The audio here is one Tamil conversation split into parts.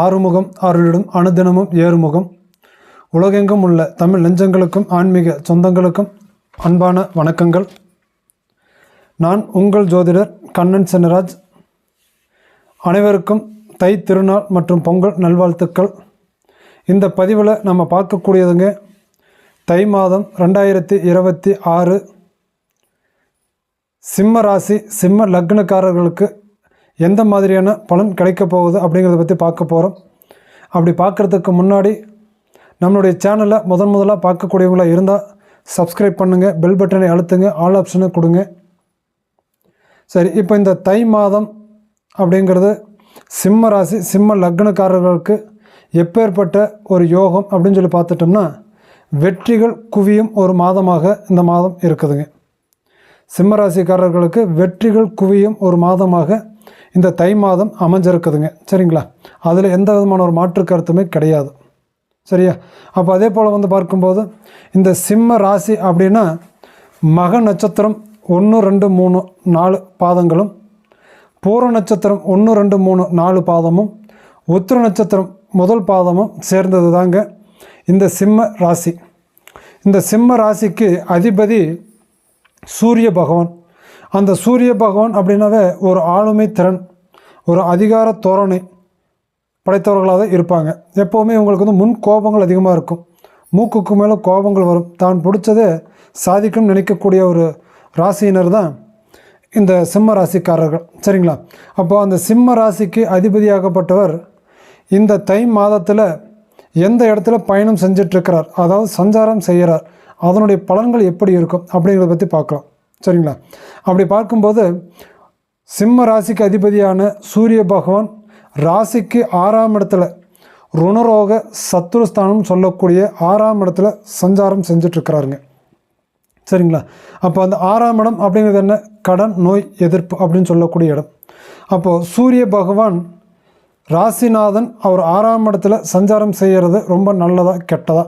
ஆறுமுகம் அருளிடும் அனுதினமும் ஏறுமுகம். உலகெங்கும் உள்ள தமிழ் நெஞ்சங்களுக்கும் ஆன்மீக சொந்தங்களுக்கும் அன்பான வணக்கங்கள். நான் உங்கள் ஜோதிடர் கண்ணன் சென்னராஜ். அனைவருக்கும் தை திருநாள் மற்றும் பொங்கல் நல்வாழ்த்துக்கள். இந்த பதிவில் நம்ம பார்க்கக்கூடியதுங்க தை மாதம் ரெண்டாயிரத்தி இருபத்தி ஆறு. சிம்ம ராசி சிம்ம லக்னக்காரர்களுக்கு எந்த மாதிரியான பலன் கிடைக்கப் போகுது அப்படிங்கிறத பற்றி பார்க்க போகிறோம் அப்படி பார்க்குறதுக்கு முன்னாடி நம்மளுடைய சேனலை முதன் முதலாக பார்க்கக்கூடியவங்களாக இருந்தால் சப்ஸ்கிரைப் பண்ணுங்கள் பெல் பட்டனை அழுத்துங்க ஆல் ஆப்ஷனை கொடுங்க. சரி இப்போ இந்த தை மாதம் அப்படிங்கிறது சிம்ம ராசி சிம்ம லக்னக்காரர்களுக்கு எப்பேற்பட்ட ஒரு யோகம் அப்படின்னு சொல்லி பார்த்துட்டோம்னா வெற்றிகள் குவியும் ஒரு மாதமாக இந்த மாதம் இருக்குதுங்க. சிம்ம ராசிக்காரர்களுக்கு வெற்றிகள் குவியும் ஒரு மாதமாக இந்த தை மாதம் அமைஞ்சிருக்குதுங்க. சரிங்களா? அதில் எந்த விதமான ஒரு மாற்று கருத்துமே கிடையாது. சரியா? அப்போ அதே போல் வந்து பார்க்கும்போது இந்த சிம்ம ராசி அப்படின்னா மக நட்சத்திரம் ஒன்று ரெண்டு மூணு நாலு பாதங்களும் பூர நட்சத்திரம் ஒன்று ரெண்டு மூணு நாலு பாதமும் உத்திர நட்சத்திரம் முதல் பாதமும் சேர்ந்தது தாங்க இந்த சிம்ம ராசி. இந்த சிம்ம ராசிக்கு அதிபதி சூரிய பகவான். அந்த சூரிய பகவான் அப்படின்னாவே ஒரு ஆளுமை திறன் ஒரு அதிகார தோரணை படைத்தவர்களாக தான் இருப்பாங்க. எப்போவுமே இவங்களுக்கு வந்து முன் கோபங்கள் அதிகமாக இருக்கும். மூக்குக்கு மேலே கோபங்கள் வரும். தான் பிடிச்சதே சாதிக்கணும்னு நினைக்கக்கூடிய ஒரு ராசியினர் தான் இந்த சிம்ம ராசிக்காரர்கள். சரிங்களா? அப்போ அந்த சிம்ம ராசிக்கு அதிபதியாகப்பட்டவர் இந்த தை மாதத்தில் எந்த இடத்துல பயணம் செஞ்சிட்ருக்கிறார் அதாவது சஞ்சாரம் செய்கிறார் அதனுடைய பலன்கள் எப்படி இருக்கும் அப்படிங்கிறத பற்றி பார்க்கலாம். சரிங்களா? அப்படி பார்க்கும்போது சிம்ம ராசிக்கு அதிபதியான சூரிய பகவான் ராசிக்கு ஆறாம் இடத்துல ருணரோக சத்துருஸ்தானம் சொல்லக்கூடிய ஆறாம் இடத்துல சஞ்சாரம் செஞ்சிட்ருக்கிறாருங்க. சரிங்களா? அப்போ அந்த ஆறாம் இடம் அப்படிங்கிறது என்ன? கடன் நோய் எதிர்ப்பு அப்படின்னு சொல்லக்கூடிய இடம். அப்போது சூரிய பகவான் ராசிநாதன் அவர் ஆறாம் இடத்துல சஞ்சாரம் செய்கிறது ரொம்ப நல்லதா கெட்டதா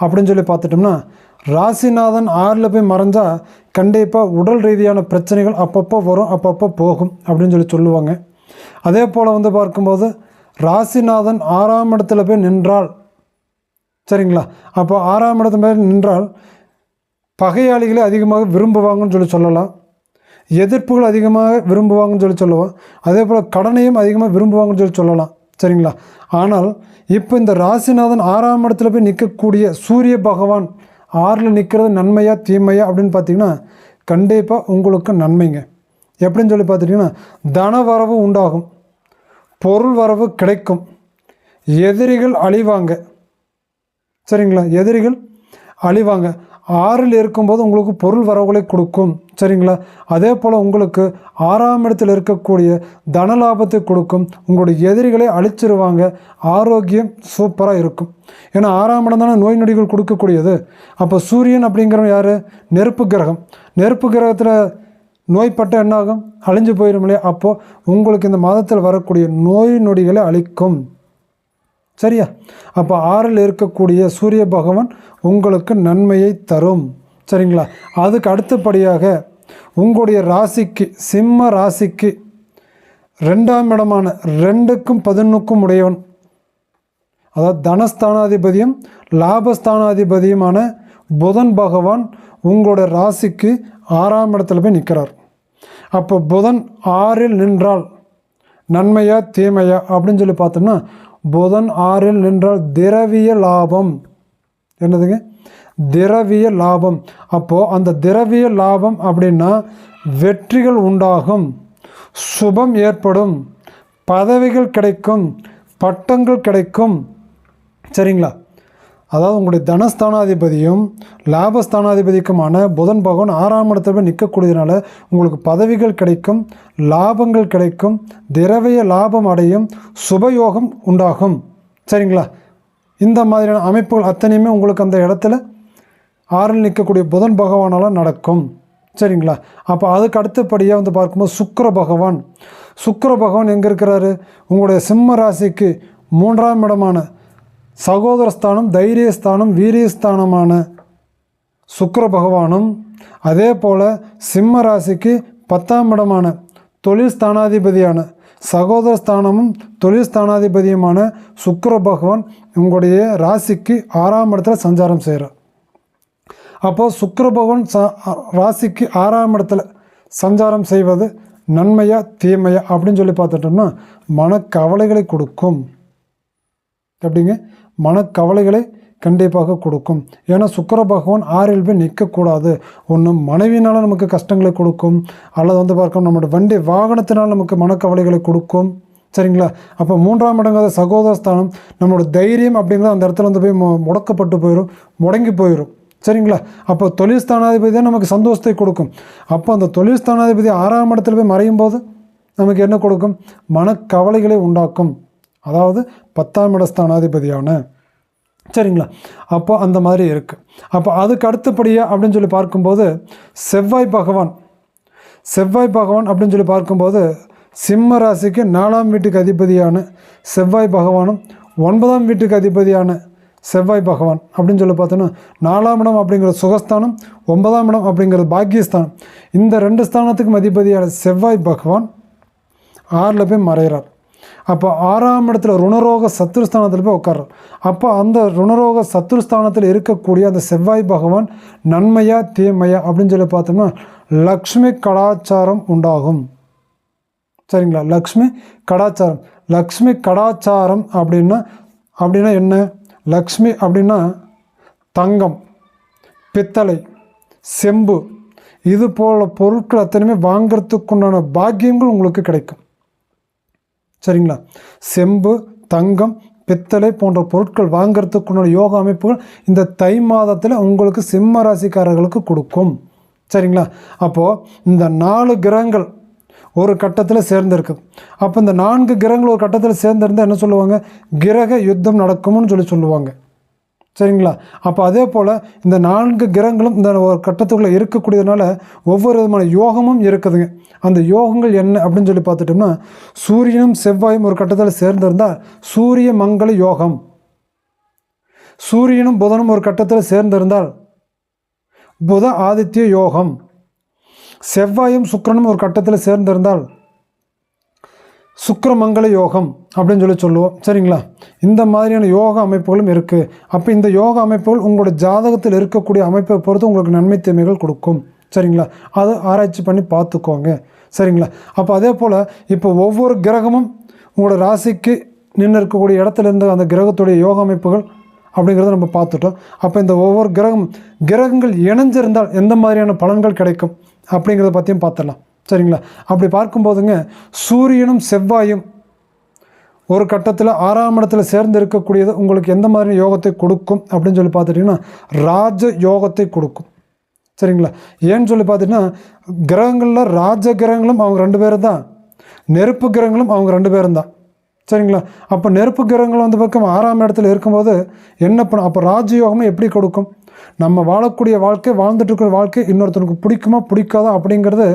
அப்படின்னு சொல்லி பார்த்துட்டோம்னா ராசிநாதன் ஆறில் போய் மறைஞ்சால் கண்டிப்பாக உடல் ரீதியான பிரச்சனைகள் அப்பப்போ வரும் அப்பப்போ போகும் அப்படின்னு சொல்லி சொல்லுவாங்க. அதே போல் வந்து பார்க்கும்போது ராசிநாதன் ஆறாம் இடத்துல போய் நின்றால் சரிங்களா? அப்போ ஆறாம் இடத்துல போய் நின்றால் பகையாளிகளை அதிகமாக விரும்புவாங்கன்னு சொல்லி சொல்லலாம். எதிர்ப்புகள் அதிகமாக விரும்புவாங்கன்னு சொல்லி சொல்லுவோம் அதே போல் கடனையும் அதிகமாக விரும்புவாங்கன்னு சொல்லி சொல்லலாம் சரிங்களா? ஆனால் இப்போ இந்த ராசிநாதன் ஆறாம் இடத்துல போய் நிற்கக்கூடிய சூரிய பகவான் ஆறில் நிற்கிறது நன்மையா தீமையா அப்படின்னு பார்த்தீங்கன்னா கண்டிப்பாக உங்களுக்கு நன்மைங்க. எப்படின்னு சொல்லி பார்த்துட்டிங்கன்னா தன வரவு உண்டாகும். பொருள் வரவு கிடைக்கும். எதிரிகள் அழிவாங்க. சரிங்களா? எதிரிகள் அழிவாங்க. ஆறில் இருக்கும்போது உங்களுக்கு பொருள் வரவுகளை கொடுக்கும். சரிங்களா? அதே போல் உங்களுக்கு ஆறாம் இடத்தில் இருக்கக்கூடிய தன லாபத்தை கொடுக்கும். உங்களுடைய எதிரிகளை அழிச்சிருவாங்க. ஆரோக்கியம் சூப்பராக இருக்கும். ஏன்னா ஆறாம் இடம் தானே நோய் நொடிகள் கொடுக்கக்கூடியது. அப்போ சூரியன் அப்படிங்கிறவன் யார்? நெருப்பு கிரகம். நெருப்பு கிரகத்தில் நோய்பட்ட என்னாகும்? அழிஞ்சு போயிடும் இல்லையா? அப்போது உங்களுக்கு இந்த மாதத்தில் வரக்கூடிய நோய் நொடிகளை அழிக்கும். சரியா? அப்போ ஆறில் இருக்கக்கூடிய சூரிய பகவான் உங்களுக்கு நன்மையை தரும். சரிங்களா? அதுக்கு அடுத்தபடியாக உங்களுடைய ராசிக்கு சிம்ம ராசிக்கு ரெண்டாம் இடமான ரெண்டுக்கும் பதினொன்றுக்கும் உடையவன். அதாவது தனஸ்தானாதிபதியும் லாபஸ்தானாதிபதியுமான புதன் பகவான் உங்களோட ராசிக்கு ஆறாம் இடத்துல போய் நிற்கிறார் அப்போ புதன் ஆறில் நின்றால் நன்மையா தீமையா அப்படின்னு சொல்லி பார்த்தோம்னா புதன் ஆறில் நின்றால் திரவிய லாபம். என்னதுங்க? திரவிய லாபம். அப்போது அந்த திரவிய லாபம் அப்படின்னா வெற்றிகள் உண்டாகும் சுபம் ஏற்படும் பதவிகள் கிடைக்கும் பட்டங்கள் கிடைக்கும். சரிங்களா? அதாவது உங்களுடைய தனஸ்தானாதிபதியும் லாபஸ்தானாதிபதிக்குமான புதன் பகவான் ஆறாம் இடத்துல போய் நிற்கக்கூடியதுனால உங்களுக்கு பதவிகள் கிடைக்கும் லாபங்கள் கிடைக்கும் திரவிய லாபம் அடையும் சுபயோகம் உண்டாகும். சரிங்களா? இந்த மாதிரியான அமைப்புகள் அத்தனையுமே உங்களுக்கு அந்த இடத்துல ஆறில் நிற்கக்கூடிய புதன் பகவானால் நடக்கும். சரிங்களா? அப்போ அதுக்கு அடுத்தபடியாக வந்து பார்க்கும்போது சுக்கர பகவான். சுக்கர பகவான் எங்கே இருக்கிறாரு? உங்களுடைய சிம்ம ராசிக்கு மூன்றாம் இடமான சகோதரஸ்தானம் தைரியஸ்தானம் வீரியஸ்தானமான சுக்கர பகவானும் அதே போல் சிம்ம ராசிக்கு பத்தாம் இடமான தொழில் ஸ்தானாதிபதியான சகோதர ஸ்தானமும் தொழில் ஸ்தானாதிபதியுமான சுக்கர பகவான் உங்களுடைய ராசிக்கு ஆறாம் இடத்துல சஞ்சாரம் செய்கிறார். அப்போது சுக்கர பகவான் ச ராசிக்கு ஆறாம் இடத்துல சஞ்சாரம் செய்வது நன்மையா தீமையா அப்படின்னு சொல்லி பார்த்துட்டோம்னா மனக்கவலைகளை கொடுக்கும். எப்படிங்க? மனக்கவலைகளை கண்டிப்பாக கொடுக்கும். ஏன்னா சுக்கர பகவான் ஆறில் போய் நிற்கக்கூடாது. ஒன்று மனைவினால் நமக்கு கஷ்டங்களை கொடுக்கும். அல்லது வந்து பார்க்கணும் நம்மளோட வண்டி வாகனத்தினால் நமக்கு மனக்கவலைகளை கொடுக்கும். சரிங்களா? அப்போ மூன்றாம் இடங்காத சகோதரஸ்தானம் நம்மளோட தைரியம் அப்படிங்கிறது அந்த இடத்துல வந்து போய் முடக்கப்பட்டு போயிடும் முடங்கி போயிடும் சரிங்களா? அப்போ தொழில் ஸ்தானாதிபதி தான் நமக்கு சந்தோஷத்தை கொடுக்கும். அப்போ அந்த தொழில் ஸ்தானாதிபதி ஆறாம் இடத்துல போய் மறையும் போது நமக்கு என்ன கொடுக்கும்? மனக்கவலைகளை உண்டாக்கும். அதாவது பத்தாம் இட ஸ்தானாதிபதியான சரிங்களா? அப்போ அந்த மாதிரி இருக்குது அப்போ அதுக்கு அடுத்தபடியாக அப்படின்னு சொல்லி பார்க்கும்போது செவ்வாய் பகவான். செவ்வாய் பகவான் அப்படின்னு சொல்லி பார்க்கும்போது சிம்ம ராசிக்கு நாலாம் வீட்டுக்கு அதிபதியான செவ்வாய் பகவானும் ஒன்பதாம் வீட்டுக்கு அதிபதியான செவ்வாய் பகவான் அப்படின்னு சொல்லி பார்த்தோன்னா நாலாம் இடம் அப்படிங்கிறது சுகஸ்தானம் ஒன்பதாம் இடம் அப்படிங்கிறது பாக்கியஸ்தானம். இந்த ரெண்டு ஸ்தானத்துக்கும் அதிபதியான செவ்வாய் பகவான் ஆறில் போய் மறைகிறார். அப்போ ஆறாம் இடத்துல ருணரோக சத்துருஸ்தானத்தில் போய் உட்கார்றார் அப்போ அந்த ருணரோக சத்துருஸ்தானத்தில் இருக்கக்கூடிய அந்த செவ்வாய் பகவான் நன்மையா தீமையா அப்படின்னு சொல்லி பார்த்தோம்னா லக்ஷ்மி கடாச்சாரம் உண்டாகும். சரிங்களா? லக்ஷ்மி கடாச்சாரம். லக்ஷ்மி கடாச்சாரம் அப்படின்னா அப்படின்னா என்ன? லக்ஷ்மி அப்படின்னா தங்கம் பித்தளை செம்பு. இது போல் பொருட்கள் அத்தனையுமே வாங்கிறதுக்குண்டான பாக்கியங்கள் உங்களுக்கு கிடைக்கும். சரிங்களா? செம்பு தங்கம் பித்தளை போன்ற பொருட்கள் வாங்கிறதுக்குன்னு யோக அமைப்புகள் இந்த தை மாதத்தில் உங்களுக்கு சிம்ம ராசிக்காரர்களுக்கு கொடுக்கும். சரிங்களா? அப்போது இந்த நாலு கிரகங்கள் ஒரு கட்டத்தில் சேர்ந்துருக்கு. அப்போ இந்த நான்கு கிரகங்கள் ஒரு கட்டத்தில் சேர்ந்திருந்தால் என்ன சொல்லுவாங்க? கிரக யுத்தம் நடக்கும்னு சொல்லி சொல்லுவாங்க. சரிங்களா? அப்போ அதே போல் இந்த நான்கு கிரகங்களும் இந்த ஒரு கட்டத்துக்குள்ளே இருக்கக்கூடியதுனால ஒவ்வொரு விதமான யோகமும் இருக்குதுங்க அந்த யோகங்கள் என்ன அப்படின்னு சொல்லி பார்த்துட்டோம்னா சூரியனும் செவ்வாயும் ஒரு கட்டத்தில் சேர்ந்திருந்தால் சூரிய மங்கள யோகம். சூரியனும் புதனும் ஒரு கட்டத்தில் சேர்ந்திருந்தால் புத ஆதித்ய யோகம். செவ்வாயும் சுக்கிரனும் ஒரு கட்டத்தில் சேர்ந்திருந்தால் சுக்கிரமங்கல யோகம் அப்படின்னு சொல்லி சொல்லுவோம். சரிங்களா? இந்த மாதிரியான யோக அமைப்புகளும் இருக்குது அப்போ இந்த யோக அமைப்புகள் உங்களோட ஜாதகத்தில் இருக்கக்கூடிய அமைப்பை பொறுத்து உங்களுக்கு நன்மை தீமைகள் கொடுக்கும். சரிங்களா? அதை ஆராய்ச்சி பண்ணி பார்த்துக்கோங்க. சரிங்களா? அப்போ அதே போல் இப்போ ஒவ்வொரு கிரகமும் உங்களோட ராசிக்கு நின்று இருக்கக்கூடிய இடத்துல இருந்து அந்த கிரகத்துடைய யோக அமைப்புகள் அப்படிங்கிறத நம்ம பார்த்துட்டோம். அப்போ இந்த ஒவ்வொரு கிரகம் கிரகங்கள் இணைஞ்சிருந்தால் எந்த மாதிரியான பலன்கள் கிடைக்கும் அப்படிங்கிறத பற்றியும் பார்த்துடலாம். சரிங்களா? அப்படி பார்க்கும்போதுங்க சூரியனும் செவ்வாயும் ஒரு கட்டத்தில் ஆறாம் இடத்துல சேர்ந்து இருக்கக்கூடியது உங்களுக்கு எந்த மாதிரி யோகத்தை கொடுக்கும் அப்படின்னு சொல்லி பார்த்துட்டிங்கன்னா ராஜ யோகத்தை கொடுக்கும். சரிங்களா? ஏன்னு சொல்லி பார்த்திங்கன்னா கிரகங்களில் ராஜ கிரகங்களும் அவங்க ரெண்டு பேரும் தான். நெருப்பு கிரகங்களும் அவங்க ரெண்டு பேரும் தான். சரிங்களா? அப்போ நெருப்பு கிரகங்கள் வந்து பக்கம் ஆறாம் இடத்துல இருக்கும்போது என்ன பண்ண அப்போ ராஜயோகமும் எப்படி கொடுக்கும்? நம்ம வாழக்கூடிய வாழ்க்கை வாழ்ந்துட்டு இருக்கிற வாழ்க்கை இன்னொருத்தனுக்கு பிடிக்குமா பிடிக்காதா அப்படிங்கிறது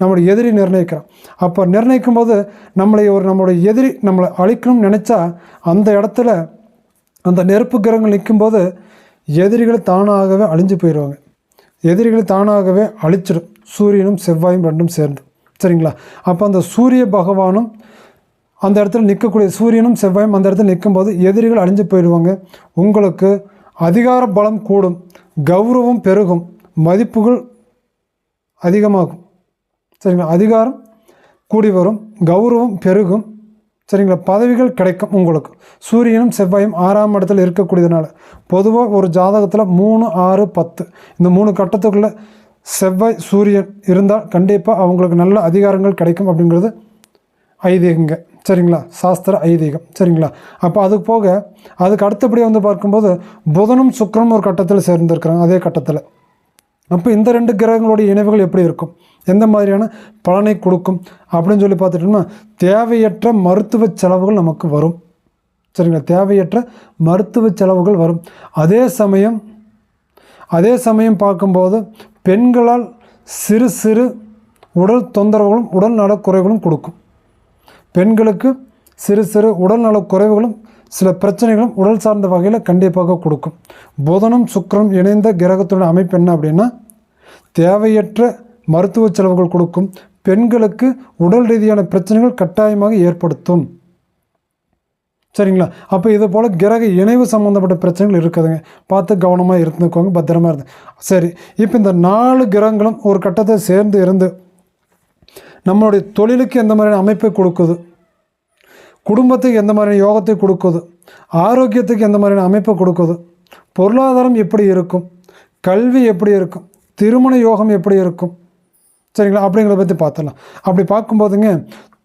நம்மளுடைய எதிரி நிர்ணயிக்கிறான் அப்போ நிர்ணயிக்கும் போது நம்மளை ஒரு நம்மளுடைய எதிரி நம்மளை அழிக்கணும்னு நினச்சா அந்த இடத்துல அந்த நெருப்பு கிரகங்கள் நிற்கும்போது எதிரிகள் தானாகவே அழிஞ்சு போயிடுவாங்க. எதிரிகளை தானாகவே அழிச்சிடும் சூரியனும் செவ்வாயும் ரெண்டும் சேர்ந்து. சரிங்களா? அப்போ அந்த சூரிய பகவானும் அந்த இடத்துல நிற்கக்கூடிய சூரியனும் செவ்வாயும் அந்த இடத்துல நிற்கும்போது எதிரிகள் அழிஞ்சு போயிடுவாங்க. உங்களுக்கு அதிகார பலம் கூடும். கௌரவம் பெருகும். மதிப்புகள் அதிகமாகும். சரிங்களா? அதிகாரம் கூடி வரும். கௌரவம் பெருகும். சரிங்களா? பதவிகள் கிடைக்கும் உங்களுக்கு. சூரியனும் செவ்வாயும் ஆறாம் இடத்துல இருக்கக்கூடியதுனால. பொதுவாக ஒரு ஜாதகத்தில் மூணு ஆறு பத்து. இந்த மூணு கட்டத்துக்குள்ளே செவ்வாய் சூரியன் இருந்தால் கண்டிப்பாக அவங்களுக்கு நல்ல அதிகாரங்கள் கிடைக்கும் அப்படிங்கிறது ஐதீகங்க. சரிங்களா? சாஸ்திர ஐதீகம். சரிங்களா? அப்போ அது போக அதுக்கு அடுத்தபடியாக வந்து பார்க்கும்போது புதனும் சுக்கரனும் ஒரு கட்டத்தில் சேர்ந்துருக்குறாங்க அதே கட்டத்தில். அப்போ இந்த ரெண்டு கிரகங்களுடைய இணைவுகள் எப்படி இருக்கும்? எந்த மாதிரியான பலனை கொடுக்கும் அப்படின்னு சொல்லி பார்த்துட்டோம்னா தேவையற்ற மருத்துவ செலவுகள் நமக்கு வரும். சரிங்களா? தேவையற்ற மருத்துவ செலவுகள் வரும். அதே சமயம் அதே சமயம் பார்க்கும்போது பெண்களால் சிறு சிறு உடல் தொந்தரவுகளும் உடல் நலக்குறைகளும் கொடுக்கும். பெண்களுக்கு சிறு சிறு உடல்நலக் குறைவுகளும் சில பிரச்சனைகளும் உடல் சார்ந்த வகையில் கண்டிப்பாக கொடுக்கும். புதனும் சுக்கரம் இணைந்த கிரகத்தோட அமைப்பு என்ன அப்படின்னா தேவையற்ற மருத்துவ செலவுகள் கொடுக்கும் பெண்களுக்கு உடல் ரீதியான பிரச்சனைகள் கட்டாயமாக ஏற்படுத்தும். சரிங்களா? அப்போ இது போல் கிரக இணைவு சம்மந்தப்பட்ட பிரச்சனைகள் இருக்குதுங்க. பார்த்து கவனமாக இருந்துக்கோங்க பத்திரமா இருந்து. சரி இப்போ இந்த நாலு கிரகங்களும் ஒரு கட்டத்தை சேர்ந்து இருந்து நம்மளுடைய தொழிலுக்கு எந்த மாதிரியான அமைப்பை கொடுக்குது? குடும்பத்துக்கு எந்த மாதிரியான யோகத்தை கொடுக்குது? ஆரோக்கியத்துக்கு எந்த மாதிரியான அமைப்பை கொடுக்குது? பொருளாதாரம் எப்படி இருக்கும்? கல்வி எப்படி இருக்கும்? திருமண யோகம் எப்படி இருக்கும்? சரிங்களா? அப்படிங்கிறத பற்றி பார்த்துடலாம். அப்படி பார்க்கும்போதுங்க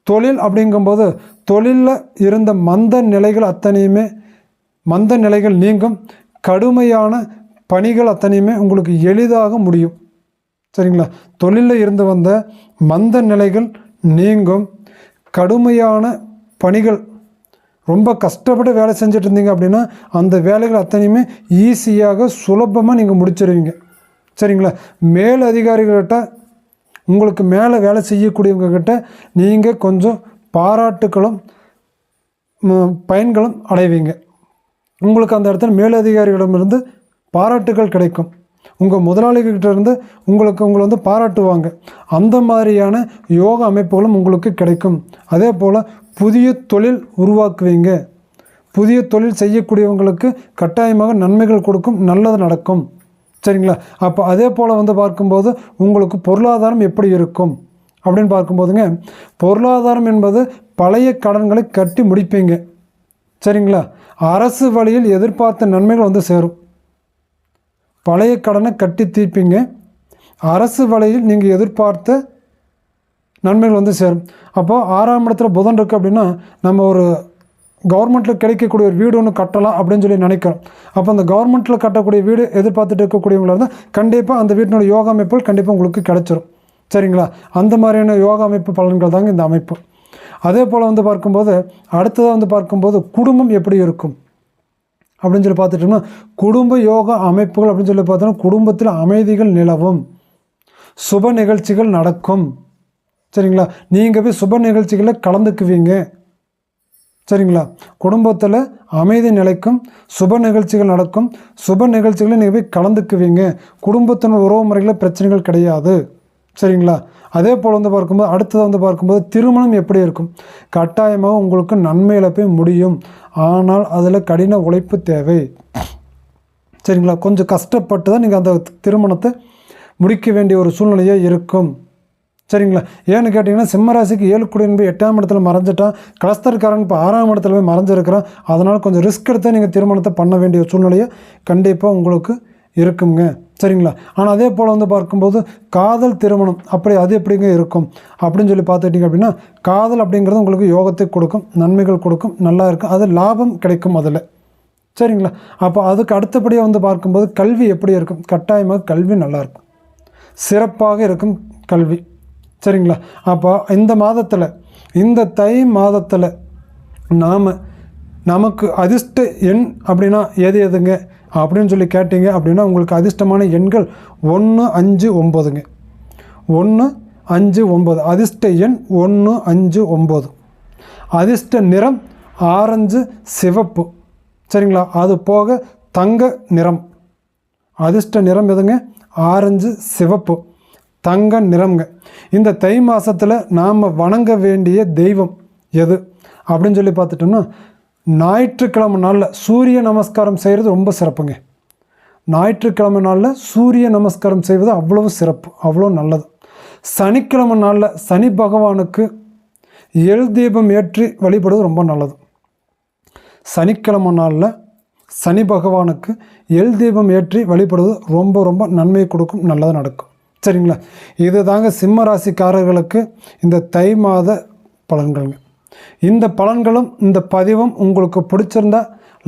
தொழில் அப்படிங்கும்போது தொழிலில் இருந்த மந்த நிலைகள் அத்தனையுமே மந்த நிலைகள் நீங்கும் கடுமையான பணிகள் அத்தனையுமே உங்களுக்கு எளிதாக முடியும். சரிங்களா? தொழிலில் இருந்து வந்த மந்த நிலைகள் நீங்கும் கடுமையான பணிகள் ரொம்ப கஷ்டப்பட்டு வேலை செஞ்சுட்டு இருந்தீங்க அப்படின்னா அந்த வேலைகள் அத்தனையுமே ஈஸியாக சுலபமாக நீங்கள் முடிச்சிருவீங்க. சரிங்களா? மேல் அதிகாரிகள்கிட்ட உங்களுக்கு மேலே வேலை செய்யக்கூடியவங்கக்கிட்ட நீங்கள் கொஞ்சம் பாராட்டுகளும் பயன்களும் அடைவீங்க. உங்களுக்கு அந்த இடத்துல மேலதிகாரிகளிடமிருந்து பாராட்டுகள் கிடைக்கும். உங்கள் முதலாளிகிட்ட இருந்து உங்களுக்கு உங்களை வந்து பாராட்டுவாங்க. அந்த மாதிரியான யோக அமைப்புகளும் உங்களுக்கு கிடைக்கும். அதே போல் புதிய தொழில் உருவாக்குவீங்க. புதிய தொழில் செய்யக்கூடியவங்களுக்கு கட்டாயமாக நன்மைகள் கொடுக்கும் நல்லது நடக்கும். சரிங்களா? அப்போ அதே போல் வந்து பார்க்கும்போது உங்களுக்கு பொருளாதாரம் எப்படி இருக்கும்? அப்படின்னு பார்க்கும்போதுங்க பொருளாதாரம் என்பது பழைய கடன்களை கட்டி முடிப்பீங்க. சரிங்களா? அரசு வழியில் எதிர்பார்த்த நன்மைகள் வந்து சேரும். பழைய கடனை கட்டி தீர்ப்பீங்க. அரசு வழியில் நீங்கள் எதிர்பார்த்த நன்மைகள் வந்து சேரும். அப்போது ஆறாம் இடத்துல புதன் இருக்குது அப்படின்னா நம்ம ஒரு கவர்மெண்ட்டில் கிடைக்கக்கூடிய ஒரு வீடு ஒன்று கட்டலாம் அப்படின்னு சொல்லி நினைக்கிறோம். அப்போ அந்த கவர்மெண்ட்டில் கட்டக்கூடிய வீடு எதிர்பார்த்துட்டு இருக்கக்கூடியவங்களா இருந்தால் கண்டிப்பாக அந்த வீட்டினோட யோகா அமைப்புகள் கண்டிப்பாக உங்களுக்கு கிடைச்சிரும். சரிங்களா? அந்த மாதிரியான யோகா அமைப்பு பலன்கள் தாங்க இந்த அமைப்பு. அதே போல் வந்து பார்க்கும்போது அடுத்ததாக வந்து பார்க்கும்போது குடும்பம் எப்படி இருக்கும்? அப்படின்னு சொல்லி பார்த்துட்டோம்னா குடும்ப யோகா அமைப்புகள் அப்படின்னு சொல்லி பார்த்தோம்னா குடும்பத்தில் அமைதிகள் நிலவும். சுப நிகழ்ச்சிகள் நடக்கும். சரிங்களா? நீங்கள் போய் சுப நிகழ்ச்சிகளில் கலந்துக்குவீங்க. சரிங்களா? குடும்பத்தில் அமைதி நிலைக்கும் சுப நிகழ்ச்சிகள் நடக்கும். சுப நிகழ்ச்சிகளில் நீங்கள் போய் கலந்துக்குவீங்க. குடும்பத்தின் உறவு முறைகளில் பிரச்சனைகள் கிடையாது. சரிங்களா? அதே போல் வந்து பார்க்கும்போது அடுத்தது வந்து பார்க்கும்போது திருமணம் எப்படி இருக்கும்? கட்டாயமாக உங்களுக்கு நன்மையில் போய் முடியும். ஆனால் அதில் கடின உழைப்பு தேவை. சரிங்களா? கொஞ்சம் கஷ்டப்பட்டு தான் நீங்கள் அந்த திருமணத்தை முடிக்க வேண்டிய ஒரு சூழ்நிலையாக இருக்கும். சரிங்களா? ஏன்னு கேட்டிங்கன்னா சிம்மராசிக்கு ஏழு குடியின் போய் எட்டாம் இடத்துல மறைஞ்சிட்டான். கிளஸ்தர்காரன் இப்போ ஆறாம் இடத்துல போய் மறைஞ்சிருக்கிறான். அதனால் கொஞ்சம் ரிஸ்க் எடுத்து நீங்கள் திருமணத்தை பண்ண வேண்டிய சூழ்நிலையை கண்டிப்பாக உங்களுக்கு இருக்குங்க. சரிங்களா? ஆனால் அதே போல் வந்து பார்க்கும்போது காதல் திருமணம் அப்படி அது எப்படிங்க இருக்கும்? அப்படின்னு சொல்லி பார்த்துட்டிங்க அப்படின்னா காதல் அப்படிங்கிறது உங்களுக்கு யோகத்தை கொடுக்கும் நன்மைகள் கொடுக்கும் நல்லா இருக்கும். அது லாபம் கிடைக்கும் அதில். சரிங்களா? அப்போ அதுக்கு அடுத்தபடியாக வந்து பார்க்கும்போது கல்வி எப்படி இருக்கும்? கட்டாயமாக கல்வி நல்லாயிருக்கும் சிறப்பாக இருக்கும் கல்வி. சரிங்களா? அப்போ இந்த மாதத்தில் இந்த தை மாதத்தில் நாம் நமக்கு அதிர்ஷ்ட எண் அப்படின்னா எது எதுங்க அப்படின்னு சொல்லி கேட்டீங்க அப்படின்னா உங்களுக்கு அதிர்ஷ்டமான எண்கள் ஒன்று அஞ்சு ஒம்பதுங்க. ஒன்று அஞ்சு ஒம்பது. அதிர்ஷ்ட எண் ஒன்று அஞ்சு ஒம்பது. அதிர்ஷ்ட நிறம் ஆரஞ்சு சிவப்பு. சரிங்களா? அது போக தங்க நிறம். அதிர்ஷ்ட நிறம் எதுங்க? ஆரஞ்சு சிவப்பு. தங்க நிறம்ங்க. இந்த தை மாதத்தில் நாம் வணங்க வேண்டிய தெய்வம் எது? அப்படின்னு சொல்லி பார்த்துட்டோம்னா ஞாயிற்றுக்கிழமை நாளில் சூரிய நமஸ்காரம் செய்கிறது ரொம்ப சிறப்புங்க. ஞாயிற்றுக்கிழமை நாளில் சூரிய நமஸ்காரம் செய்வது அவ்வளவு சிறப்பு அவ்வளோ நல்லது. சனிக்கிழமை நாளில் சனி பகவானுக்கு எள் தீபம் ஏற்றி வழிபடுவது ரொம்ப நல்லது. சனிக்கிழமை நாளில் சனி பகவானுக்கு எள் தீபம் ஏற்றி வழிபடுவது ரொம்ப ரொம்ப நன்மை கொடுக்கும் நல்லது நடக்கும். சரிங்களா? இது தாங்க சிம்ம ராசிக்காரர்களுக்கு இந்த தை மாத பலன்கள்ங்க. இந்த பலன்களும் இந்த பதிவும் உங்களுக்கு பிடிச்சிருந்தா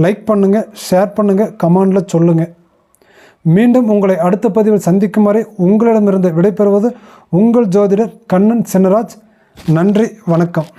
லைக் பண்ணுங்கள் ஷேர் பண்ணுங்கள் கமெண்டில் சொல்லுங்கள் மீண்டும் உங்களை அடுத்த பதிவில் சந்திக்கும் வரை உங்களிடமிருந்து விடைபெறுவது உங்கள் ஜோதிடர் கண்ணன் சின்னராஜ். நன்றி வணக்கம்.